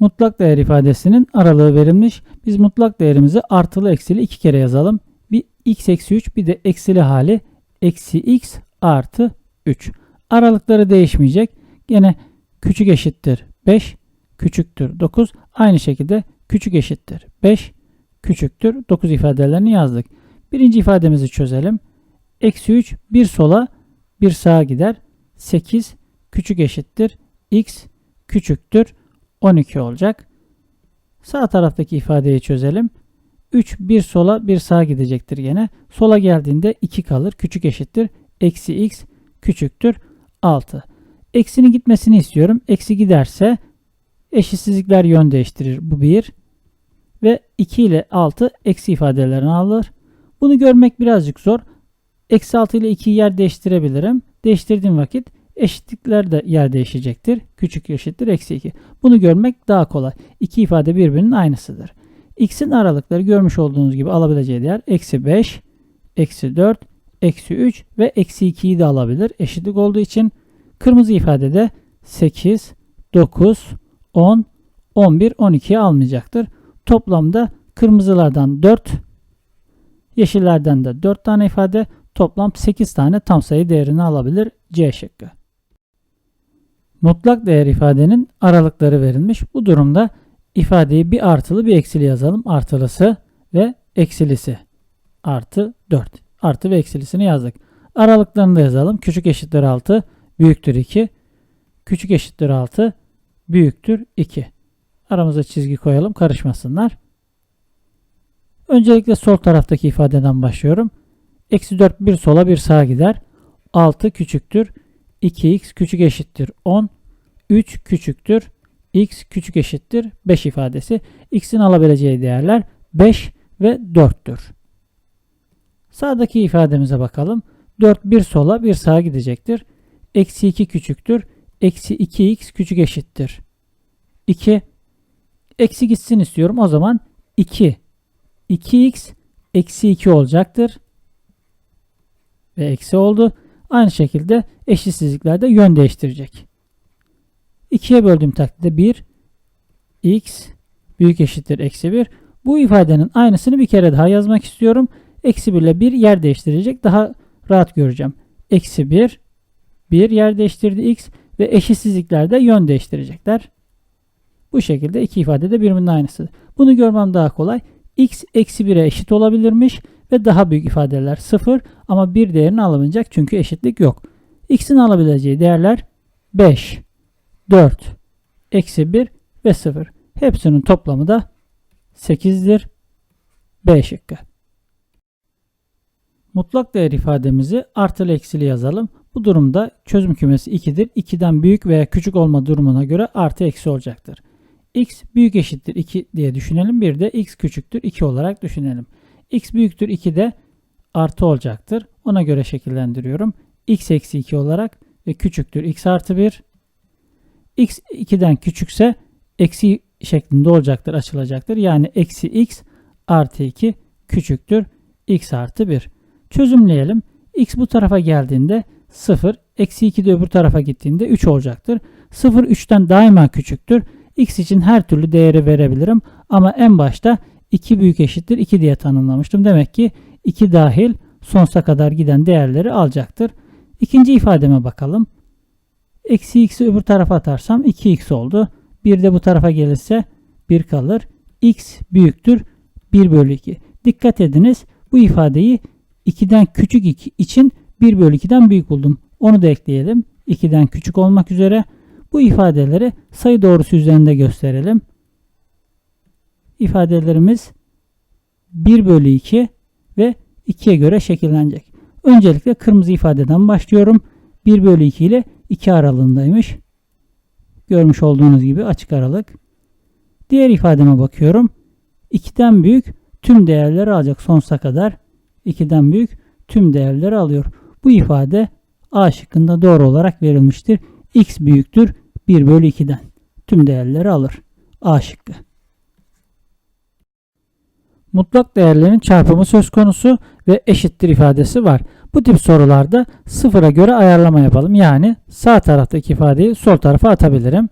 Mutlak değer ifadesinin aralığı verilmiş. Biz mutlak değerimizi artılı eksili iki kere yazalım. Bir x eksi 3 bir de eksili hali eksi x artı 3. Aralıkları değişmeyecek. Gene küçük eşittir 5, küçüktür 9. Aynı şekilde küçük eşittir 5, küçüktür 9 ifadelerini yazdık. Birinci ifademizi çözelim. Eksi 3 bir sola bir sağa gider. 8 küçük eşittir x küçüktür 12 olacak. Sağ taraftaki ifadeyi çözelim. 3 bir sola bir sağa gidecektir gene. Sola geldiğinde 2 kalır. Küçük eşittir. Eksi x küçüktür 6. Eksinin gitmesini istiyorum. Eksi giderse eşitsizlikler yön değiştirir. Bu 1. Ve 2 ile 6 eksi ifadelerini alır. Bunu görmek birazcık zor. Eksi 6 ile 2'yi yer değiştirebilirim. Değiştirdiğim vakit eşitlikler de yer değişecektir. Küçük eşittir eksi 2. Bunu görmek daha kolay. İki ifade birbirinin aynısıdır. X'in aralıkları görmüş olduğunuz gibi alabileceği değer eksi 5, eksi 4, eksi 3 ve eksi 2'yi de alabilir. Eşitlik olduğu için kırmızı ifadede 8, 9, 10, 11, 12'yi almayacaktır. Toplamda kırmızılardan 4, yeşillerden de 4 tane ifade toplam 8 tane tam sayı değerini alabilir C şıkkı. Mutlak değer ifadenin aralıkları verilmiş. Bu durumda ifadeyi bir artılı bir eksili yazalım. Artılısı ve eksilisi. Artı 4. Artı ve eksilisini yazdık. Aralıklarını da yazalım. Küçük eşittir 6, büyüktür 2. Küçük eşittir 6, büyüktür 2. Aramıza çizgi koyalım karışmasınlar. Öncelikle sol taraftaki ifadeden başlıyorum. Eksi 4 bir sola bir sağa gider. 6 küçüktür 2x küçük eşittir 10. 3 küçüktür. x küçük eşittir 5 ifadesi. x'in alabileceği değerler 5 ve 4'tür. Sağdaki ifademize bakalım. 4 bir sola bir sağa gidecektir. Eksi 2 küçüktür. Eksi 2x küçük eşittir. 2. Eksi gitsin istiyorum. O zaman 2. 2x eksi 2 olacaktır. Ve eksi oldu. Aynı şekilde eşitsizliklerde yön değiştirecek. 2'ye böldüğüm takdirde 1 x büyük eşittir eksi 1. Bu ifadenin aynısını bir kere daha yazmak istiyorum. Eksi 1 ile 1 yer değiştirecek. Daha rahat göreceğim. Eksi 1 1 yer değiştirdi x ve eşitsizliklerde yön değiştirecekler. Bu şekilde iki ifade de birbirinin aynısı. Bunu görmem daha kolay. x eksi 1'e eşit olabilirmiş ve daha büyük ifadeler 0 ama 1 değerini alamayacak çünkü eşitlik yok. x'in alabileceği değerler 5, 4, eksi 1 ve 0. Hepsinin toplamı da 8'dir. B şıkkı. Mutlak değer ifademizi artılı eksili yazalım. Bu durumda çözüm kümesi 2'dir. 2'den büyük veya küçük olma durumuna göre artı eksi olacaktır. x büyük eşittir 2 diye düşünelim. Bir de x küçüktür 2 olarak düşünelim. X büyüktür 2 de artı olacaktır. Ona göre şekillendiriyorum. x eksi 2 olarak ve küçüktür x artı 1. x 2'den küçükse eksi şeklinde olacaktır, açılacaktır. Yani eksi x artı 2 küçüktür x artı 1. Çözümleyelim. x bu tarafa geldiğinde 0, eksi 2 de öbür tarafa gittiğinde 3 olacaktır. 0 3'ten daima küçüktür. x için her türlü değeri verebilirim. Ama en başta 2 büyük eşittir 2 diye tanımlamıştım. Demek ki 2 dahil sonsuza kadar giden değerleri alacaktır. İkinci ifademe bakalım. Eksi x'i öbür tarafa atarsam 2x oldu. Bir de bu tarafa gelirse 1 kalır. x büyüktür 1 bölü 2. Dikkat ediniz bu ifadeyi 2'den küçük 2 için 1 bölü 2'den büyük buldum. Onu da ekleyelim. 2'den küçük olmak üzere bu ifadeleri sayı doğrusu üzerinde gösterelim. İfadelerimiz 1 bölü 2 ve 2'ye göre şekillenecek. Öncelikle kırmızı ifadeden başlıyorum. 1 bölü 2 ile 2 aralığındaymış. Görmüş olduğunuz gibi açık aralık. Diğer ifademe bakıyorum. 2'den büyük tüm değerleri alacak sonsuza kadar. 2'den büyük tüm değerleri alıyor. Bu ifade A şıkkında doğru olarak verilmiştir. X büyüktür 1 bölü 2'den. Tüm değerleri alır. A şıkkı. Mutlak değerlerin çarpımı söz konusu ve eşittir ifadesi var. Bu tip sorularda sıfıra göre ayarlama yapalım. Yani sağ taraftaki ifadeyi sol tarafa atabilirim.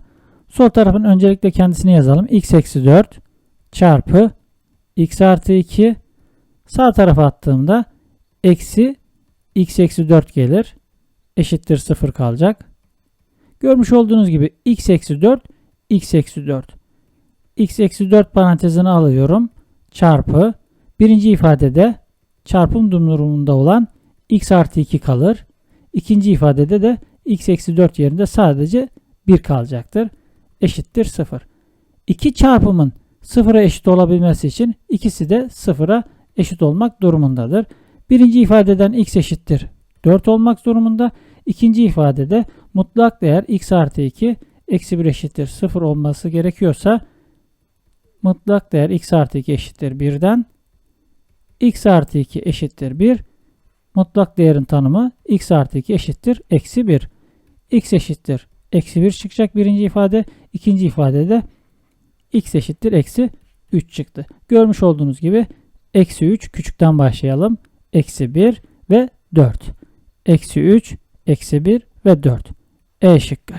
Sol tarafın öncelikle kendisini yazalım. x eksi 4 çarpı x artı 2 sağ tarafa attığımda eksi x eksi 4 gelir. Eşittir 0 kalacak. Görmüş olduğunuz gibi x eksi 4 x eksi 4 x eksi 4 parantezini alıyorum. Çarpı birinci ifadede çarpım durumunda olan x artı 2 kalır. İkinci ifadede de x eksi 4 yerinde sadece 1 kalacaktır. Eşittir 0. İki çarpımın sıfıra eşit olabilmesi için ikisi de sıfıra eşit olmak durumundadır. Birinci ifadeden x eşittir 4 olmak durumunda. İkinci ifadede mutlak değer x artı 2 eksi 1 eşittir 0 olması gerekiyorsa mutlak değer x artı 2 eşittir 1'den x artı 2 eşittir 1 mutlak değerin tanımı x artı 2 eşittir eksi 1 x eşittir eksi 1 çıkacak birinci ifade ikinci ifadede x eşittir eksi 3 çıktı. Görmüş olduğunuz gibi eksi 3 küçükten başlayalım. Eksi 1 ve 4. Eksi 3, eksi 1 ve 4. E şıkkı.